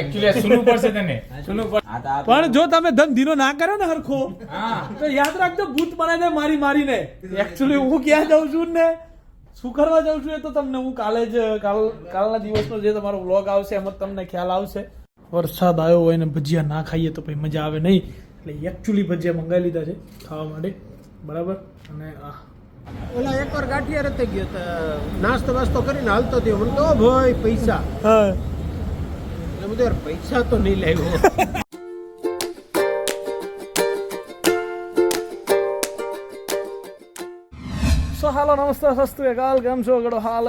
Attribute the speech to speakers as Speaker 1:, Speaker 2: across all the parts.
Speaker 1: Actually સુનવું પડશે તને. સુનવું પડશે
Speaker 2: આ તો આ
Speaker 3: પણ જો તમે ધન ધીરો ના કરો ને હરખો તો યાદ રાખજો ભૂત બનાવી દે મારી મારીને. એકચ્યુઅલી હું ક્યાં જાઉં છું ને? શું કરવા જાઉં છું એ તો તમને હું કાલે જ કાલ કાલના દિવસનો જે તમારો વ્લોગ આવશે એમાં તમને ખ્યાલ આવશે. વરસાદ આવ્યો હોય ને ભજીયા ના ખાઈએ તો પછી મજા આવે નહીં. એટલે એકચ્યુઅલી ભજીયા મંગાવી લીધા છે ખાવા માટે. બરાબર? અને આ.
Speaker 4: ઓલા એકવાર ગાંઠિયા રતે ગયો નાસ્તો વાસ્તો કરીને હાલતો થયો. મને તો ભાઈ પૈસા.
Speaker 3: હા.
Speaker 4: પૈસા તો નહીં લાવ્યો
Speaker 3: હાલો નમસ્તે સસ્તુ એકાલ કેમ છો ગડો હાલ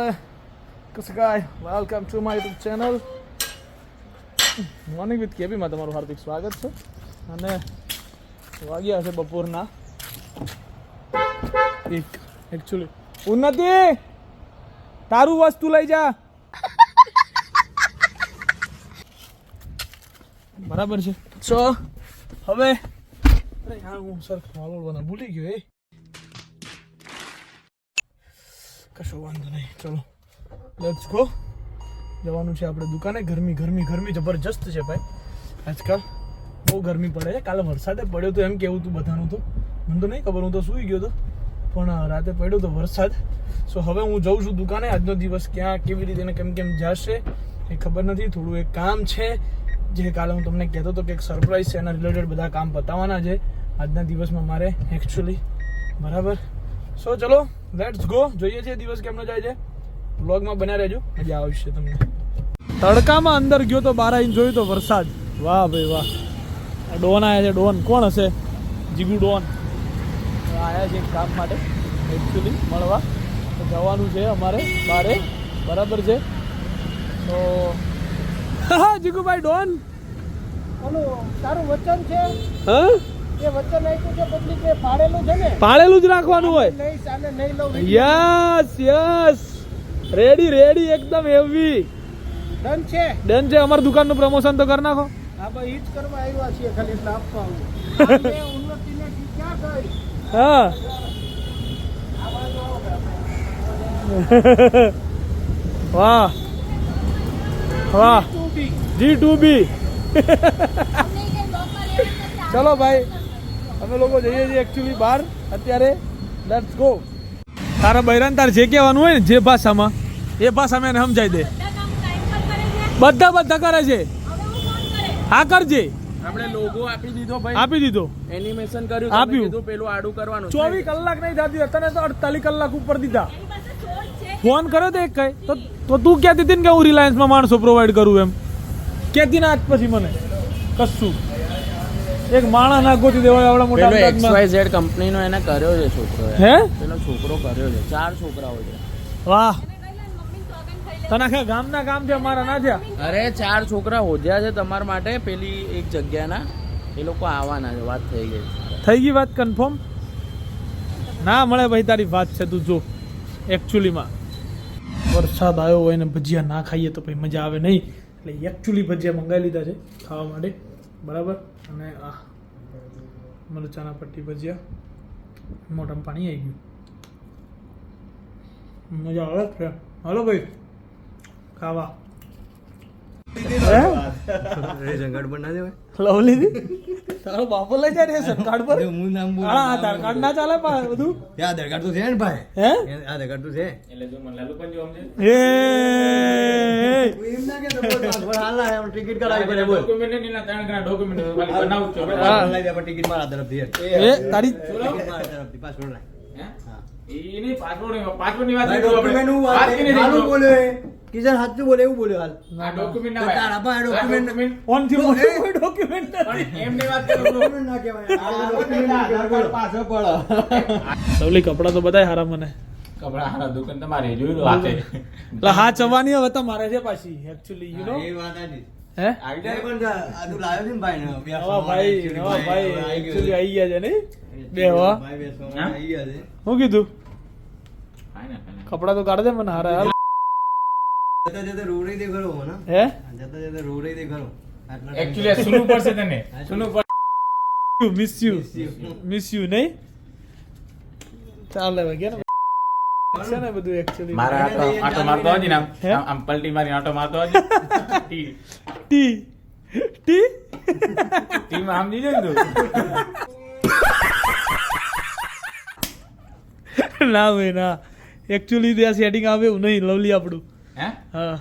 Speaker 3: કસ ગાય welcome to my YouTube channel morning with કેબીમાં તમારું હાર્દિક સ્વાગત છે અને વાગ્યા છે બપોરના એક એકચ્યુઅલી ઉન્નતિ તારું વસ્તુ લઈ જા બરાબર છે? સો હવે? અરે હા હું સર વાલોડવાના ભૂલી ગયો એ. કશો વાંધો નહીં ચલો. લેટ્સ ગો જવાનું છે આપણે દુકાને. ગરમી ગરમી ગરમી જબરજસ્ત છે ભાઈ. આજકાલ બહુ ગરમી પડે છે. કાલે વરસાદે પડ્યો તો એમ કેવું હતું બધાનું તો. મને તો નહીં ખબર હું તો સૂઈ ગયો તો. પણ રાતે પડ્યો તો વરસાદ. સો હવે હું જઉં છું દુકાને. આજનો દિવસ ક્યાં કેવી રીતે કેમ કેમ જશે એ ખબર નથી. થોડું એક કામ છે. જે કાલે હું તમને કહેતો હતો કે એક સરપ્રાઈઝ છે, એના રિલેટેડ બધા કામ પતાવવાના છે. આજના દિવસમાં મારે એકચ્યુઅલી બરાબર. સો ચલો લેટ્સ ગો જોઈએ છે દિવસ કેમનો જાય છે. વ્લોગમાં બન્યા રહેજો. મજા આવશે તમને. તડકામાં અંદર ગયો તો બાર આવીને જોયું તો વરસાદ. વાહ ભાઈ વાહ. ડોન આવ્યા છે, ડોન. કોણ હશે? જીગુ ડોન. આવ્યા છે કામ માટે એકચ્યુઅલી મળવા. જવાનું છે અમારે બારે. બરાબર છે? તો હા જીગુભાઈ ડોન.
Speaker 4: તારું વચન છે?
Speaker 3: હા?
Speaker 4: એ વચન આપ્યું છે પબ્લિક એ પાડેલું છે ને?
Speaker 3: પાળેલું જ રાખવાનું હોય.
Speaker 4: નહીં સાને નહીં લઉં
Speaker 3: યસ યસ. રેડી રેડી એકદમ હેવી
Speaker 4: ડન છે?
Speaker 3: ડન છે અમારી દુકાનનું પ્રમોશન તો કરી નાખો.
Speaker 4: હા ભાઈ ઈ જ કરવા આવ્યા છીએ ખાલી એટલે આપવા આવું. ઉન્નતિને ક્યાં ગઈ
Speaker 3: હા. વાહ. વાહ. જી ટુ બી ચલો ભાઈ અમે લોકો જઈએ છીએ એકચ્યુઅલી બહાર. અત્યારે લેટ્સ ગો તારા બૈરાન તાર જે કહેવાનું હોય ને જે ભાષામાં એ ભાષામાં એને સમજાઈ દે. બધા બધા કરે છે. હા કરજે.
Speaker 2: આપણે લોગો આપી દીધો ભાઈ.
Speaker 3: આપી દીધો.
Speaker 2: એનિમેશન કર્યું
Speaker 3: આપ્યું.
Speaker 2: કીધું પેલું આડું કરવાનું છે.
Speaker 3: ચોવીસ કલાક નહીં થતી અત્યારે તો અડતાલીસ કલાક ઉપર દીધા. ફોન કર્યો તો એક કઈ. તો તો તું ક્યાં દીધી ને કે હું રિલાયન્સમાં માણસો પ્રોવાઈડ કરું એમ? કહેતી ના પછી મને? કશું. એક માણસ ના ગોતી દેવાય આવડા મોટા
Speaker 2: પેલો. XYZ કંપનીનો એને કર્યો છે છોકરો
Speaker 3: હે?
Speaker 2: પેલો છોકરો કર્યો છે. ચાર છોકરાઓ છે.
Speaker 3: વાહ. તને આખા ગામના કામ છે અમારા ના થયા?
Speaker 2: અરે ચાર છોકરા હોજ્યા છે તમારા માટે. પેલી એક જગ્યાના. એ લોકો આવવાના છે વાત થઈ ગઈ.
Speaker 3: થઈ ગઈ વાત કન્ફર્મ ના મળે ભાઈ તારી વાત છે તું જો એકચ્યુઅલીમાં વરસાદ આવ્યો હોય ને ભજીયા ના ખાઈએ તો પછી મજા આવે નહીં. એટલે એકચ્યુઅલી ભજીયા મંગાવી લીધા છે ખાવા માટે. બરાબર? અને આ મરચાના પટ્ટી ભજીયા. મોટામાં પાણી આવી ગયું. મજા આવે છે. હાલો ભાઈ ખાવા. લવલી દી? તારો બાપો લઈ જાય રેશન કાર્ડ પર? હા આધાર કાર્ડ ના ચાલે પા બધું?
Speaker 5: આધાર કાર્ડ તો છે ને ભાઈ.
Speaker 3: હે?
Speaker 5: આધાર કાર્ડ તો છે.
Speaker 1: એટલે જો મને લાલુ પણ જો સમજે
Speaker 3: એ
Speaker 5: ટિકિટ કરાવી પડે બોલ.
Speaker 1: ડોક્યુમેન્ટ ત્રણ ઘણા બનાવું છું આપણે.
Speaker 5: ટિકિટ મારા તરફથી
Speaker 3: એ તારી
Speaker 5: મારા તરફથી
Speaker 1: પાસપોર્ટની
Speaker 5: ડોક્યુમેન્ટ.
Speaker 3: લવલી કપડા તો બધાય હારા મને.
Speaker 1: કપડા હારા દુકાન તમારે જોયું લો હાથે.
Speaker 3: એટલે હા ચવાની હવે તમારે છે પાછી એકચ્યુઅલી યુ નો
Speaker 5: એ વાત સાચી.
Speaker 3: હે?
Speaker 5: આ પણ આ તું લાવ્યો છે ને ભાઈ ને
Speaker 3: નવા ભાઈ નવા ભાઈ એકચ્યુઅલી આવી ગયા છે નહીં? બે હવા
Speaker 5: ભાઈ બે સોના
Speaker 1: હા?
Speaker 5: આવી ગયા છે.
Speaker 3: હું કીધું?
Speaker 1: ફાઇન હે, ફાઇન હે.
Speaker 3: કપડા તો કાઢ દે મને હારા હાલ.
Speaker 5: જતા જતા રોડે દે ખરો મને.
Speaker 3: હે?
Speaker 5: જતા જતા રોડે દે ખરો આટલા
Speaker 1: Actually પડશે તને. સુનવું પડશે.
Speaker 3: મિસ યુ મિસ યુ નહીં? ચાલે ને છે ને બધું એકચ્યુઅલી
Speaker 1: મારા આટો આટો મારતો હજી ને આમ પલટી મારી આટો મારતો હજી ટી.
Speaker 3: ટી ટી
Speaker 1: ટીમ આમ દીજો ને તું
Speaker 3: ના ભાઈ ના એકચ્યુઅલી ત્યાં સેટિંગ આવે એવું નહીં લવલી આપણું
Speaker 1: હે
Speaker 3: હા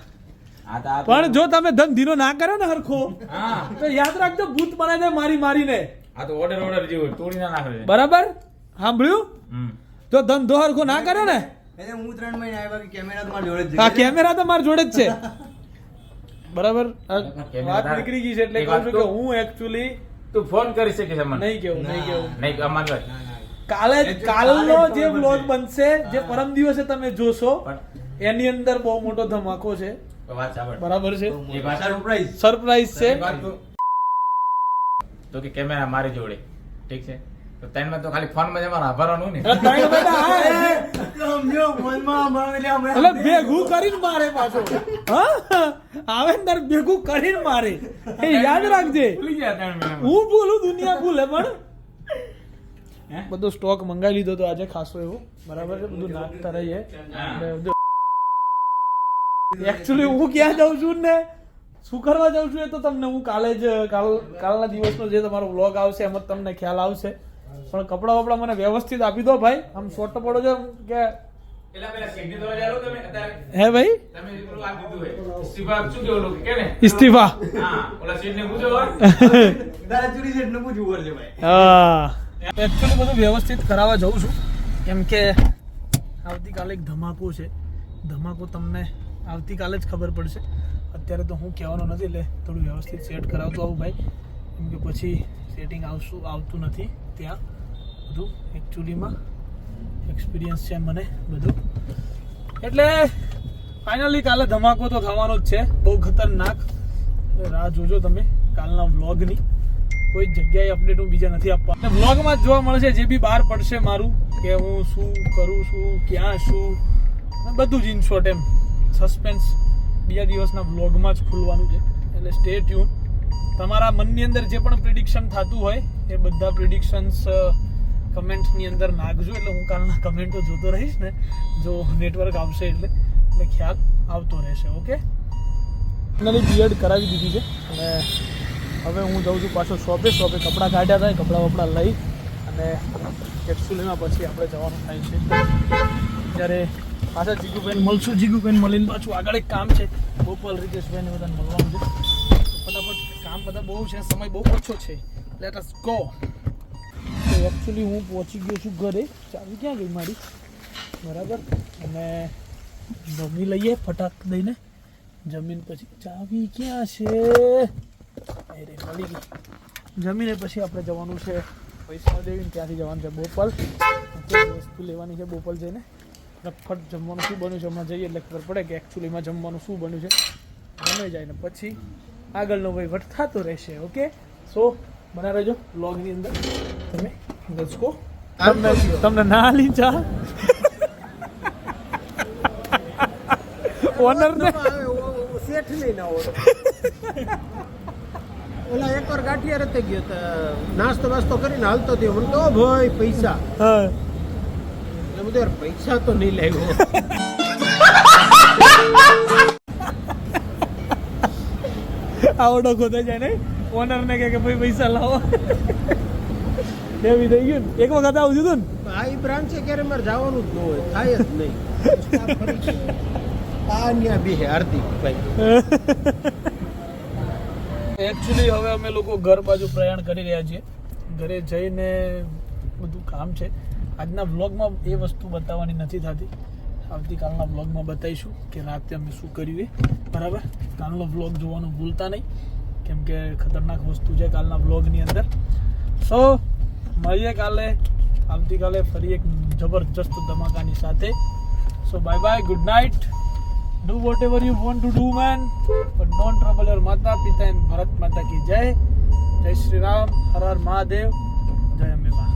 Speaker 1: આ તો આ તો-
Speaker 3: પણ જો તમે ધન ધીરો ના કરો ને હરખો
Speaker 1: હા
Speaker 3: તો યાદ રાખજો ભૂત બનાવી દે મારી મારીને
Speaker 1: આ તો ઓર્ડર ઓર્ડર જેવું તોડી ના નાખે
Speaker 3: બરાબર સાંભળ્યું તો ધંધો હરખો ના કર્યો ને
Speaker 5: એટલે હું ત્રણ મહિને આવ્યા કે કેમેરા તમારા જોડે જ
Speaker 3: આ
Speaker 5: છે.
Speaker 3: કેમેરા તો મારા જોડે જ છે. બરાબર? આ વાત નીકળી ગઈ છે એટલે
Speaker 1: એક
Speaker 3: કહું
Speaker 1: વાત
Speaker 3: છું કે
Speaker 1: તો-
Speaker 3: હું એકચ્યુઅલી
Speaker 1: તું ફોન કરી શકે છે મને
Speaker 3: નહીં કેવું નહીં કેવું.
Speaker 1: નહીં અમાર વાત.
Speaker 3: કાલે કાલનો
Speaker 5: કાલે જ
Speaker 3: જે
Speaker 5: ખબર
Speaker 3: વ્લોગ
Speaker 5: પડશે.
Speaker 3: બનશે જે પરમ દિવસે તમે જોશો એની અંદર બહુ મોટો ધમાકો છે.
Speaker 1: વાત સાંભળ.
Speaker 3: બરાબર છે?
Speaker 5: તો
Speaker 1: વાત-
Speaker 5: સરપ્રાઈઝ
Speaker 3: સરપ્રાઈઝ છે.
Speaker 1: વાત તો- તો કે કેમેરા મારી જોડે. ઠીક છે? તો તો ખાલી ફોનમાં અમારે આભારવાનું ને.
Speaker 3: ત્રણ મહિના
Speaker 5: ફોનમાં એટલે
Speaker 3: ભેગું કરીને મારે પાછો. હા? આવે ને તારે ભેગું કરીને મારે. એ યાદ રાખજે.
Speaker 1: ત્રણ.
Speaker 3: હું બોલું દુનિયા ભૂલે પણ. બધો સ્ટોક મંગાવી લીધો તો આજે ખાસો એવો. બરાબર છે? બધું નાખતા રહીએ. એકચ્યુઅલી હું ક્યાં જાઉં છું ને? શું કરવા જાઉં છું એ તો તમને હું કાલે જ કાલ કાલના દિવસનો જે તમારો વ્લોગ આવશે એમાં તમને ખ્યાલ આવશે. પણ કપડાં વપડા મને વ્યવસ્થિત આપી દો ભાઈ. આમ સોટો પડો છો કે હે ભાઈ?
Speaker 1: ઇસ્તીફા
Speaker 3: એકચ્યુઅલી બધું વ્યવસ્થિત કરાવવા જઉં છું. કેમ કે આવતીકાલે એક ધમાકો છે. ધમાકો તમને આવતીકાલે જ ખબર પડશે. અત્યારે તો હું કહેવાનો નથી એટલે થોડું વ્યવસ્થિત સેટ કરાવતો આવું ભાઈ. કેમ કે પછી સેટિંગ આવશું આવતું નથી. ત્યાં બધું એકચ્યુઅલીમાં એક્સપિરિયન્સ છે મને બધું. એટલે ફાઇનલી કાલે ધમાકો તો થવાનો જ છે. બહુ ખતરનાક. રાહ જોજો તમે કાલના વ્લોગની કોઈ જગ્યાએ અપડેટ હું બીજા નથી આપવા. અને વ્લોગમાં જોવા મળશે જે બી બહાર પડશે મારું, કે હું શું કરું છું, ક્યાં છું બધું જ ઇન શોર્ટ એમ. સસ્પેન્સ બીજા દિવસના વ્લોગમાં જ ખુલવાનું છે. એટલે સ્ટે ટ્યુન તમારા મનની અંદર જે પણ પ્રિડિક્શન થતું હોય, એ બધા પ્રિડિક્શન્સ કમેન્ટની અંદર નાખજો. એટલે હું કાલના કમેન્ટો જોતો રહીશ ને, જો નેટવર્ક આવશે એટલે એટલે ખ્યાલ આવતો રહેશે ઓકે ફાઇનલી બીએડ કરાવી દીધી છે. અને હવે હું જાઉં છું પાછો શોપે શોપે કપડાં કાઢ્યા એ કપડાં વપડા લઈ અને કેપ્સ્યુલમાં પછી આપણે જવાનું થાય છે. જ્યારે પાછા જીગુબેન મળશું. જીગુબેન મળીને પાછું આગળ એક કામ છે. ગોપાલ રીતેશભાઈને બધાને મળવાનું છે. બધા બહુ છે, સમય બહુ ઓછો છે. લેટ અસ ગો તો એકચ્યુઅલી હું પહોંચી ગયો છું ઘરે. ચાવી ક્યાં ગઈ મારી? બરાબર. અને જમી લઈએ ફટાક દઈને. જમીન પછી ચાવી ક્યાં છે? અરે મળી ગઈ. જમીને પછી આપણે જવાનું છે વૈષ્ણોદેવી ત્યાંથી જવાનું છે બોપલ. વસ્તુ લેવાની છે બોપલ જઈને. ફટફટ જમવાનું શું બન્યું છે હમણાં જઈએ એટલે ખબર પડે કે એકચ્યુઅલીમાં જમવાનું શું બન્યું છે. જમે જાય ને પછી આગળનો વહીવટ થતો રહેશે ઓકે સો બના રહેજો વ્લોગની અંદર. તમે દસકો તમને ના લી ચા ઓનર ને.
Speaker 4: શેઠ નહીં ના ઓલા એકવાર ગાંઠિયા રતે ગયો તો નાસ્તો વાસ્તો કરીને હાલતો થયો. મને તો ભાઈ પૈસા.
Speaker 3: હા.
Speaker 4: એટલે બધું પૈસા તો નહીં લાગ્યો.
Speaker 3: આવડો ખોદે જાય ને ઓનર ને કે ભાઈ પૈસા લાવો. એવી થઈ ગયું એક વખત આવું હતું ને?
Speaker 4: આ બ્રાન્ચ છે ક્યારે મારે જવાનું જ ન હોય થાય જ નહીં. આ ન્યા હાર્દિક ભાઈ.
Speaker 3: એકચ્યુઅલી હવે અમે લોકો ઘર બાજુ પ્રયાણ કરી રહ્યા છીએ. ઘરે જઈને બધું કામ છે. આજના વ્લોગમાં એ વસ્તુ બતાવવાની નથી થતી. આવતીકાલના વ્લોગમાં બતાવીશું કે રાતે અમે શું કર્યું એ. બરાબર? કાલનો વ્લોગ જોવાનું ભૂલતા નહીં. કેમ કે ખતરનાક વસ્તુ છે કાલના વ્લોગની અંદર. સો મળીએ કાલે. આવતીકાલે ફરી એક જબરજસ્ત ધમાકાની સાથે. So bye bye good night do whatever you want to do man but don't trouble your માતા પિતા એન ભારત માતા કી જય જય શ્રી રામ હર હર મહાદેવ જય અંબે